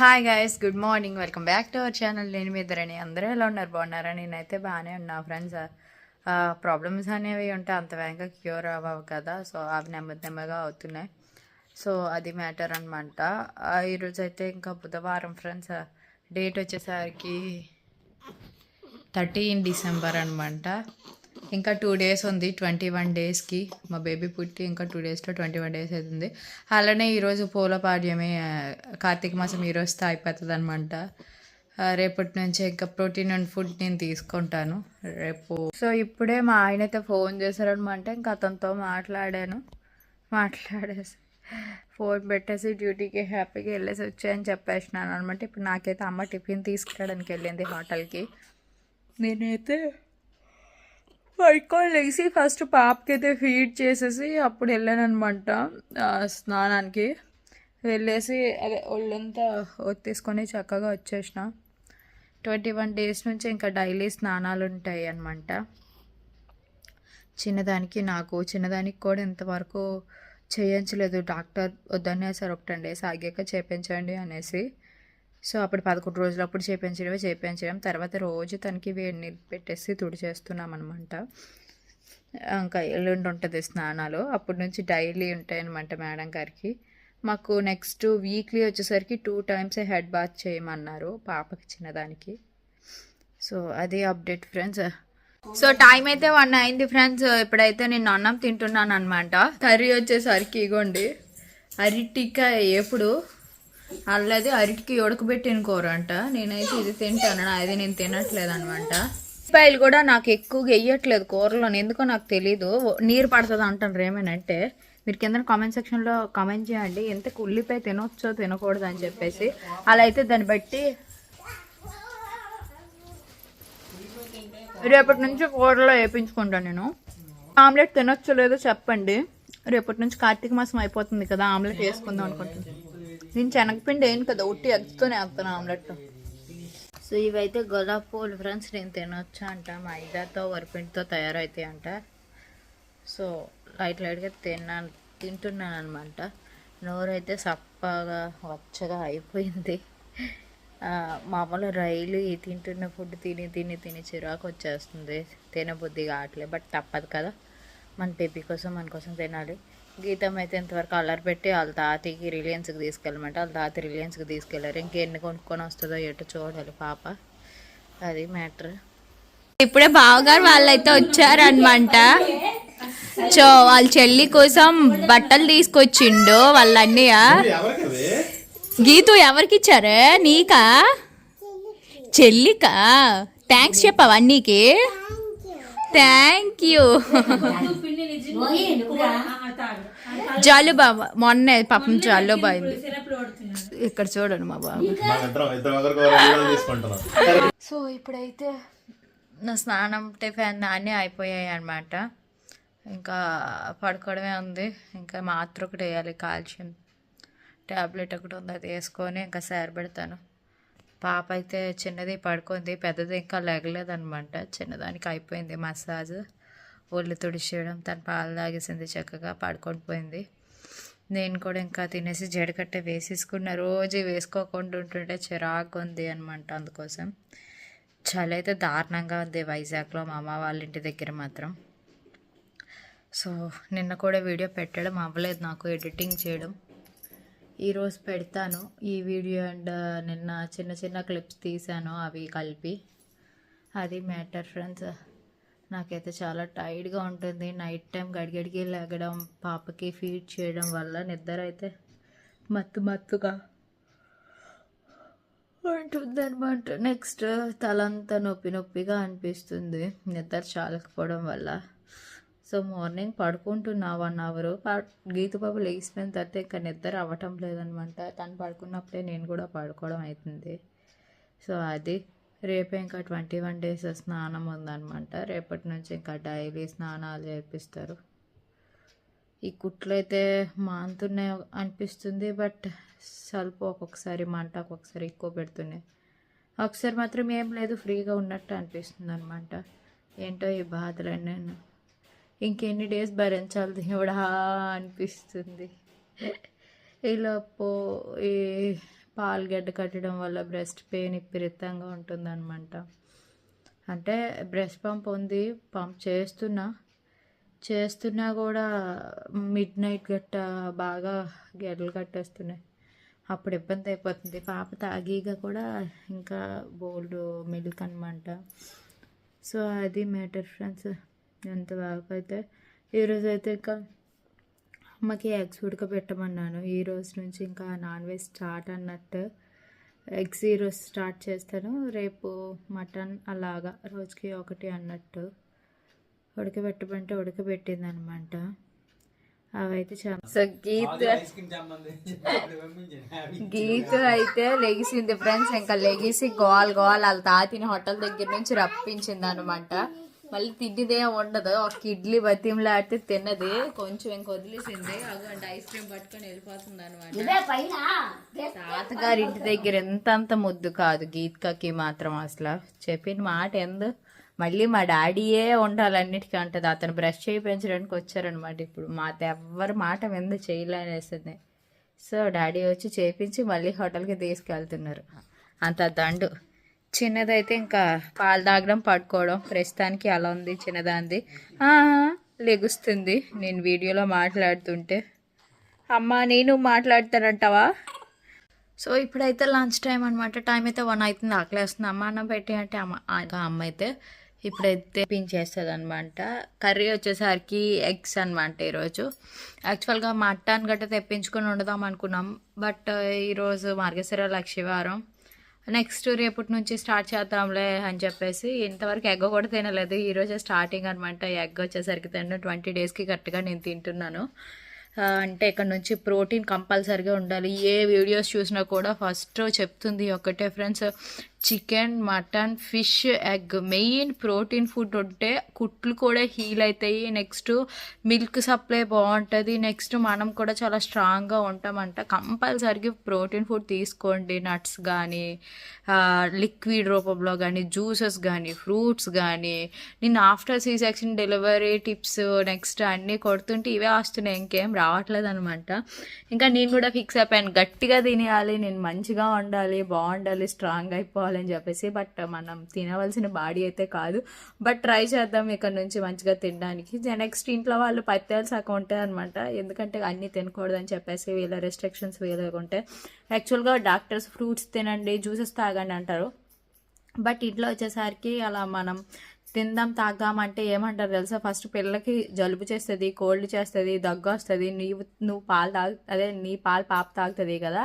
Hi guys good morning welcome back to our channel నేను మీ ఇద్దరని. అందరూ ఎలా ఉన్నారు? బాగున్నారా? నేనైతే బాగానే ఉన్నా ఫ్రెండ్స్ ప్రాబ్లమ్స్ అనేవి ఉంటే అంత వేగంగా క్యూర్ అవ్వవు కదా. సో అవి నెమ్మది నెమ్మదిగా అవుతున్నాయి. సో అది మ్యాటర్ అనమాట ఈరోజు అయితే ఇంకా బుధవారం ఫ్రెండ్స్ డేట్ వచ్చేసరికి థర్టీన్ డిసెంబర్ అనమాట ఇంకా టూ డేస్ ఉంది ట్వంటీ వన్ డేస్కి మా బేబీ పుట్టి ఇంకా టూ డేస్లో ట్వంటీ వన్ డేస్ అవుతుంది. అలానే ఈరోజు పూల పాడ్యమే కార్తీక మాసం ఈరోజుతో అయిపోతుంది అనమాట రేపటి నుంచి ఇంకా ప్రోటీన్ అండ్ ఫుడ్ నేను తీసుకుంటాను. రేపు సో ఇప్పుడే మా ఆయన అయితే ఫోన్ చేశారనమాట ఇంకా అతనితో మాట్లాడాను. మాట్లాడేసి ఫోన్ పెట్టేసి డ్యూటీకి హ్యాపీగా వెళ్ళేసి వచ్చాయని చెప్పేసినాను అనమాట ఇప్పుడు నాకైతే అమ్మ టిఫిన్ తీసుకురావడానికి వెళ్ళింది హోటల్కి నేనైతే పడుకొని లేచి ఫస్ట్ పాపకి అయితే ఫీడ్ చేసేసి అప్పుడు వెళ్ళాను అనమాట స్నానానికి. వెళ్ళేసి అదే ఒళ్ళంతా ఒత్తేసుకొని చక్కగా వచ్చేసిన. ట్వంటీ వన్ డేస్ నుంచి ఇంకా డైలీ స్నానాలు ఉంటాయి అనమాట చిన్నదానికి నాకు చిన్నదానికి కూడా ఇంతవరకు చేయించలేదు. డాక్టర్ వద్దనేసారు ఒక టెన్ డేస్ ఆగాక చేపించండి అనేసి. సో అప్పుడు పదకొండు రోజులు అప్పుడు చేపించడమే చేపించడం. తర్వాత రోజు తనకి వేడి నీళ్ళు పెట్టేసి తుడిచేస్తున్నాం అనమాట ఇంకా ఎల్లుండి ఉంటుంది స్నానాలు. అప్పటి నుంచి డైలీ ఉంటాయన్నమాట మేడం గారికి. మాకు నెక్స్ట్ వీక్లీ వచ్చేసరికి టూ టైమ్స్ హెడ్ బాత్ చేయమన్నారు పాపకి చిన్నదానికి. సో అది అప్డేట్ ఫ్రెండ్స్. సో టైం అయితే వన్ అయింది ఫ్రెండ్స్. ఇప్పుడైతే నేను అన్నం తింటున్నాను అనమాట కర్రీ వచ్చేసరికి ఇగోండి. అరటికాయ ఎప్పుడు? అల్లది అరటికి ఉడకబెట్టిన కూర అంట నేనైతే ఇది తింటాను. అది నేను తినట్లేదు అనమాట ఉల్లిపాయలు కూడా నాకు ఎక్కువగా వేయట్లేదు కూరలో ఎందుకో నాకు తెలీదు. నీరు పడుతుంది అంటారు ఏమేనంటే మీరు కింద కామెంట్ సెక్షన్లో కామెంట్ చేయండి. ఎంతకు ఉల్లిపాయ తినొచ్చో తినకూడదు అని చెప్పేసి. అలా అయితే దాన్ని బట్టి రేపటి నుంచి కూరలో వేయించుకుంటాను నేను. ఆమ్లెట్ తినొచ్చో లేదో చెప్పండి. రేపటి నుంచి కార్తీక మాసం అయిపోతుంది కదా ఆమ్లెట్ వేసుకుందాం అనుకుంటున్నాను. నేను శనగపిండి ఏం కదా ఉట్టి ఎగ్తోనే వేస్తాను ఆమ్లెట్. సో ఇవైతే గులాబ్ పూలు ఫ్రెండ్స్ నేను తినొచ్చా అంట. మైదాతో వరిపిండితో తయారైతాయి అంట సో లైట్ లైట్గా తిన్నాను తింటున్నాను అనమాట నోరైతే సప్పగా వచ్చగా అయిపోయింది. మామూలు రైలు తింటున్న ఫుడ్ తిని తిని తిని చిరాకు వచ్చేస్తుంది. తినబుద్ధి కావట్లేదు బట్ తప్పదు కదా. మన బేబీ కోసం మన కోసం తినాలి. గీతం అయితే ఇంతవరకు అల్లరి పెట్టి వాళ్ళ తాతకి రిలయన్స్కి తీసుకెళ్ళమంటే వాళ్ళ తాత రిలయన్స్కి తీసుకెళ్ళారు. ఇంకెన్ని కొనుక్కొని వస్తుందో ఎటు చూడాలి పాప. అది మ్యాటర్ ఇప్పుడే బావగారు వాళ్ళైతే వచ్చారనమాట. సో వాళ్ళ చెల్లి కోసం బట్టలు తీసుకొచ్చిండు వాళ్ళ అన్నయ్య గీతు ఎవరికి ఇచ్చారే నీకా? చెల్లికా? థ్యాంక్స్ చెప్పావా అన్నీకి? థ్యాంక్ యూ జలుబా మొన్నే పాపం జలుబు అయింది. ఇక్కడ చూడండి మా బాబు. సో ఇప్పుడైతే నా స్నానం టిఫిన్ అన్నీ అయిపోయాయి అనమాట ఇంకా పడుకోవడమే ఉంది. ఇంకా మాత్ర ఒకటి వేయాలి కాల్షియం ట్యాబ్లెట్ ఒకటి ఉంది అది వేసుకొని ఇంకా సేర పెడతాను. పాప అయితే చిన్నది పడుకుంది పెద్దది ఇంకా లెగలేదనమాట చిన్నదానికి అయిపోయింది మసాజ్. ఒళ్ళు తుడిచేయడం తను పాలు తాగేసింది చక్కగా పడుకొని పోయింది. నేను కూడా ఇంకా తినేసి జడకట్ట వేసేసుకున్న రోజు వేసుకోకుండా ఉంటుంటే చిరాకు ఉంది అనమాట అందుకోసం. చలి అయితే దారుణంగా ఉంది వైజాగ్లో మా అమ్మ వాళ్ళ ఇంటి దగ్గర మాత్రం. సో నిన్న కూడా వీడియో పెట్టడం అవ్వలేదు నాకు ఎడిటింగ్ చేయడం. ఈరోజు పెడతాను. ఈ వీడియో అండ్ నిన్న చిన్న చిన్న క్లిప్స్ తీసాను అవి కలిపి. అది మ్యాటర్ ఫ్రెండ్స్. నాకైతే చాలా టైర్డ్గా ఉంటుంది. నైట్ టైం గడిగడికి లేగడం పాపకి ఫీడ్ చేయడం వల్ల నిద్ర అయితే మత్తు మత్తుగా ఉంటుంది అనమాట నెక్స్ట్ తలంతా నొప్పి నొప్పిగా అనిపిస్తుంది. నిద్ర చాలకపోవడం వల్ల. సో మార్నింగ్ పడుకుంటున్నా వన్ అవర్. గీతబాబు లేచిపోయిన తర్వాత ఇంకా నిద్ర అవ్వటం లేదనమాట తను పడుకున్నప్పుడే నేను కూడా పడుకోవడం అవుతుంది సో అది రేపే ఇంకా ట్వంటీ వన్ డేస్ స్నానం ఉందనమాట రేపటి నుంచి ఇంకా డైలీ స్నానాలు చేపిస్తారు. ఈ కుట్లు అయితే మాంతున్నాయి అనిపిస్తుంది బట్ సల్పు ఒక్కొక్కసారి మంట ఒక్కొక్కసారి ఎక్కువ పెడుతున్నాయి ఒకసారి మాత్రం ఏం లేదు ఫ్రీగా ఉన్నట్టు అనిపిస్తుంది అనమాట ఏంటో ఈ బాధలన్నీ. నేను ఇంకెన్ని డేస్ భరించాలి దేవుడా అనిపిస్తుంది. ఇలా పో ఈ పాలు గడ్డ కట్టడం వల్ల బ్రెస్ట్ పెయిన్ విపరీతంగా ఉంటుందన్నమాట. అంటే బ్రెస్ట్ పంప్ ఉంది పంప్ చేస్తున్నా చేస్తున్నా కూడా మిడ్ నైట్ గట్ట బాగా గడ్డలు కట్టేస్తున్నాయి. అప్పుడు ఇబ్బంది అయిపోతుంది. పాప తాగిగా కూడా ఇంకా బోల్డ్ మిల్క్ అనమాట సో అది మ్యాటర్ ఫ్రెండ్స్. ఎంత బాగా అయితే ఈరోజు అయితే ఇంకా అమ్మకి ఎగ్స్ ఉడకబెట్టమన్నాను. ఈ రోజు నుంచి ఇంకా నాన్ వెజ్ స్టార్ట్ అన్నట్టు ఎగ్స్ ఈరోజు స్టార్ట్ చేస్తాను. రేపు మటన్ అలాగా రోజుకి ఒకటి అన్నట్టు ఉడకబెట్టమంటే ఉడకబెట్టింది అనమాట అవైతే చాలా సో గీత్ గీత అయితే లెగిసింది ఫ్రెండ్స్ ఇంకా లెగిసి గోల్ గోల్ వాళ్ళ తాతిని హోటల్ దగ్గర నుంచి రప్పించింది అనమాట మళ్ళీ తిండిదే ఉండదు ఒక ఇడ్లీ బతిమలాడితే తిన్నది కొంచెం ఇంక వదిలేసింది. అగోండి ఐస్ క్రీమ్ పట్టుకొని వెళ్ళిపోతుంది అనమాట తాతగారి ఇంటి దగ్గర ఎంత అంత ముద్దు కాదు గీత్కకి మాత్రం అసలు. చెప్పిన మాట ఎందు. మళ్ళీ మా డాడీయే ఉండాలన్నిటికీ అంటది. అతను బ్రష్ చేయి పెంచడానికి వచ్చారనమాట ఇప్పుడు. మా ఎవ్వరి మాట విందు చేయలేనేస్తుంది సో డాడీ వచ్చి చేపించి మళ్ళీ హోటల్కి తీసుకెళ్తున్నారు. అంత దండు. చిన్నదైతే ఇంకా పాలు తాగడం పడుకోవడం ప్రస్తుతానికి అలా ఉంది చిన్నదాంది లెగుస్తుంది. నేను వీడియోలో మాట్లాడుతుంటే. అమ్మ నేను మాట్లాడతానంటావా? సో ఇప్పుడైతే లంచ్ టైం అనమాట టైం అయితే వన్ అవుతుంది ఆకలేస్తుంది అమ్మ అన్నం పెట్టి అంటే అమ్మ అమ్మ అయితే ఇప్పుడైతే పించేస్తుంది అనమాట కర్రీ వచ్చేసరికి ఎగ్స్ అనమాట ఈరోజు. యాక్చువల్గా మటన్ గట్ట తెప్పించుకొని వండుదాం అనుకున్నాం. బట్ ఈరోజు మార్గశిర లక్షవారం. నెక్స్ట్ రేపటి నుంచి స్టార్ట్ చేద్దాంలే అని చెప్పేసి ఇంతవరకు ఎగ్గ కూడా తినలేదు. ఈరోజే స్టార్టింగ్ అనమాట ఎగ్ వచ్చేసరికి తిన్న. ట్వంటీ డేస్కి కరెక్ట్గా నేను తింటున్నాను. అంటే ఇక్కడ నుంచి ప్రోటీన్ కంపల్సరీగా ఉండాలి. ఏ వీడియోస్ చూసినా కూడా ఫస్ట్ చెప్తుంది ఒకటే friends. Chicken mutton fish egg. Main protein food ఉంటే కుట్లు కూడా హీల్ అవుతాయి. నెక్స్ట్ మిల్క్ సప్లై బాగుంటుంది. నెక్స్ట్ మనం కూడా చాలా స్ట్రాంగ్గా ఉంటామంట. కంపల్సరీగా ప్రోటీన్ ఫుడ్ తీసుకోండి. నట్స్ కానీ లిక్విడ్ రూపంలో కానీ జ్యూసెస్ కానీ ఫ్రూట్స్ కానీ నేను after C section delivery tips next అన్నీ కొడుతుంటే ఇవే వస్తున్నాయి. ఇంకేం రావట్లేదు అనమాట ఇంకా నేను కూడా ఫిక్స్ అయిపోయాను. గట్టిగా తినేయాలి నేను మంచిగా ఉండాలి బాగుండాలి స్ట్రాంగ్ అయిపోవాలని చెప్పేసి. బట్ మనం తినవలసిన బాడీ అయితే కాదు. బట్ ట్రై చేద్దాం ఇక్కడ నుంచి మంచిగా తినడానికి. నెక్స్ట్ ఇంట్లో వాళ్ళు పత్యాలు సగం ఉంటాయి అనమాట ఎందుకంటే అన్నీ తినకూడదని చెప్పేసి వీళ్ళ రెస్ట్రిక్షన్స్ వీళ్ళకి ఉంటాయి. యాక్చువల్గా డాక్టర్స్ ఫ్రూట్స్ తినండి జ్యూసెస్ తాగండి అంటారు. బట్ ఇంట్లో వచ్చేసరికి అలా మనం తిందాం తాగుదాం అంటే ఏమంటారు తెలుసా? ఫస్ట్ పిల్లకి జలుబు చేస్తుంది కోల్డ్ చేస్తుంది దగ్గు వస్తుంది నీవు నువ్వు పాలు తాగు అదే నీ పాలు పాప తాగుతుంది కదా.